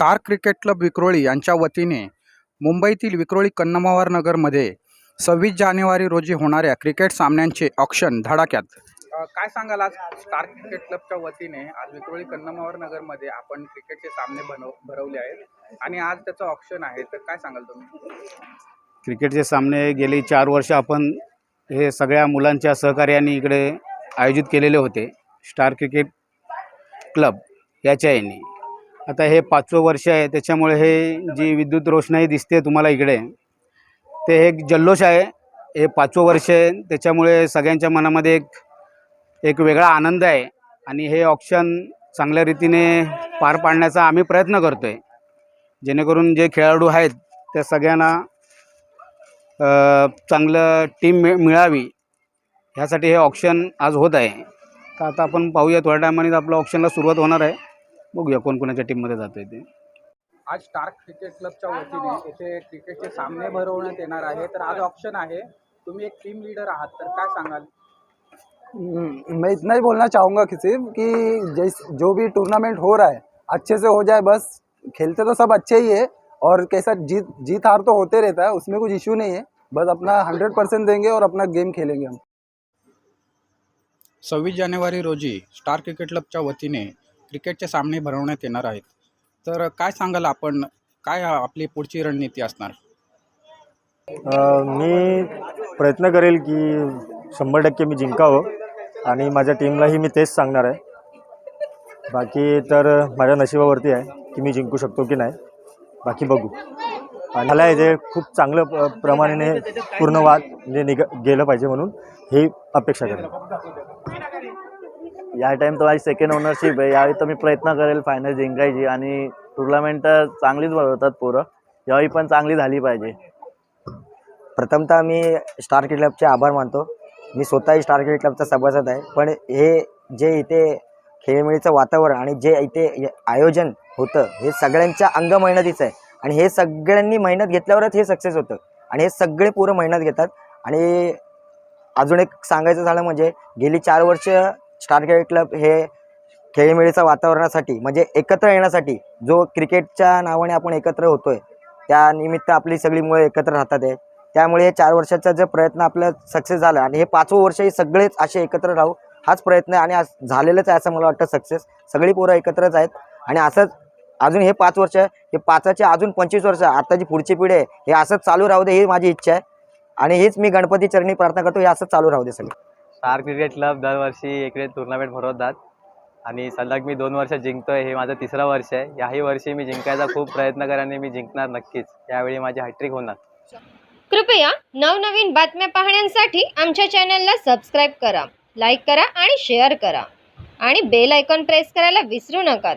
Star cricket club Vikhroli यांच्या वतीने मुंबईतील विक्रोळी कन्नमवार नगरमध्ये सव्वीस जानेवारी रोजी होणाऱ्या क्रिकेट सामन्यांचे ऑक्शन धडाक्यात. काय सांगाल आज स्टार क्रिकेट क्लबच्या वतीने? आज विक्रोळी कन्नमवार नगरमध्ये आपण क्रिकेटचे सामने बनव भरवले आहेत आणि आज त्याचं ऑप्शन आहे. तर काय सांगाल तुम्ही? क्रिकेटचे सामने गेली चार वर्ष आपण हे सगळ्या मुलांच्या सहकार्याने इकडे आयोजित केलेले होते. स्टार क्रिकेट क्लब याच्या यांनी. आता हे पाचवं वर्ष आहे त्याच्यामुळे हे जी विद्युत रोषणाई दिसते तुम्हाला इकडे ते एक जल्लोष आहे. हे पाचवं वर्ष आहे त्याच्यामुळे सगळ्यांच्या मनामध्ये एक एक वेगळा आनंद आहे आणि हे ऑप्शन चांगल्या रीतीने पार पाडण्याचा आम्ही प्रयत्न करतो आहे जेणेकरून जे खेळाडू आहेत त्या सगळ्यांना चांगलं टीम मिळ मिळावी ह्यासाठी हे ऑप्शन आज होत आहे. तर आता आपण पाहूया थोड्या टायमाने आपलं ऑप्शनला सुरुवात होणार आहे. बघूया कोण कोणाच्या टीममध्ये जातं आहे ते. आज स्टार क्रिकेट क्लबच्या वतीने येथे क्रिकेटचे सामने भरवण्यात येणार आहे. तर आज ऑप्शन आहे तुम्ही एक टीम लीडर आहात तर काय सांगाल? मैं इतना ही बोलना चाहूँगा कि सिर्फ कि जैस जो भी टूर्नामेंट हो रहा है अच्छे से हो जाए बस खेलते तो सब अच्छे ही है और कैसा जीत जीत हार तो होते रहता है उसमें कुछ इशू नहीं है। बस अपना हंड्रेड परसेंट देंगे और अपना गेम खेलेंगे हम। सव्वीस जानेवारी रोजी स्टार क्रिकेट क्लबच्या वतीने क्रिकेटचे सामने भरवण्यात येणार आहेत. तर काय सांगाल आपण? काय आपली पुढची रणनीती असणार? मी प्रयत्न करेल की शंभर टक्के मी जिंकावं आणि माझ्या टीमलाही मी तेच सांगणार आहे. बाकी तर माझ्या नशिबावरती आहे की मी जिंकू शकतो की नाही. बाकी बघू. आणि मला इथे खूप चांगलं प्रमाणेने प्रमाणे पूर्ण वाद म्हणजे निघ गेलं पाहिजे म्हणून ही अपेक्षा करेन. या टाइम तर माझी सेकंड ओनरशिप आहे. यावेळी तर मी प्रयत्न करेल फायनल जिंकायची आणि टुर्नामेंट तर चांगलीच भरवतात पोरं. यावेळी पण चांगली झाली पाहिजे. प्रथमतः मी स्टार क्रिकेट क्लबचे आभार मानतो. मी स्वतःही स्टार क्रिकेट क्लबचा सभासद आहे. पण हे जे इथे खेळमेळीचं वातावरण आणि जे इथे आयोजन होतं हे सगळ्यांच्या अंग मेहनतीचं आहे. आणि हे सगळ्यांनी मेहनत घेतल्यावरच हे सक्सेस होतं. आणि हे सगळे पूर्ण मेहनत घेतात. आणि अजून एक सांगायचं झालं म्हणजे गेली चार वर्ष स्टार क्रिकेट क्लब हे खेळमेळीचं वातावरणासाठी म्हणजे एकत्र येण्यासाठी जो क्रिकेटच्या नावाने आपण एकत्र होतोय त्या निमित्त आपली सगळी मुळे एकत्र राहतात आहे त्यामुळे हे चार वर्षाचा जो प्रयत्न आपला सक्सेस झाला आणि हे पाचवं वर्ष हे सगळेच असे एकत्र राहू हाच प्रयत्न आहे आणि आज झालेलंच आहे असं मला वाटतं सक्सेस सगळी पोरं एकत्रच आहेत आणि असंच अजून हे पाच वर्ष हे पाचाचे अजून पंचवीस वर्ष आता जी पुढची पिढी आहे हे असंच चालू राहू दे ही माझी इच्छा आहे. आणि हीच मी गणपती चरणी प्रार्थना करतो हे असंच चालू राहू दे सगळं. स्टार क्रिकेट क्लब दरवर्षी इकडे टुर्नामेंट भरवतात. आणि सलग मी दोन वर्ष जिंकतोय हे माझं तिसरं वर्ष आहे. याही वर्षी मी जिंकायचा खूप प्रयत्न करेन आणि मी जिंकणार नक्कीच. यावेळी माझी हॅट्रिक होणार. कृपया नवनवीन बातम्या पाहण्यासाठी आमच्या चॅनलला सबस्क्राईब करा लाईक करा आणि शेअर करा. आणि बेल आयकॉन प्रेस करायला विसरू नका.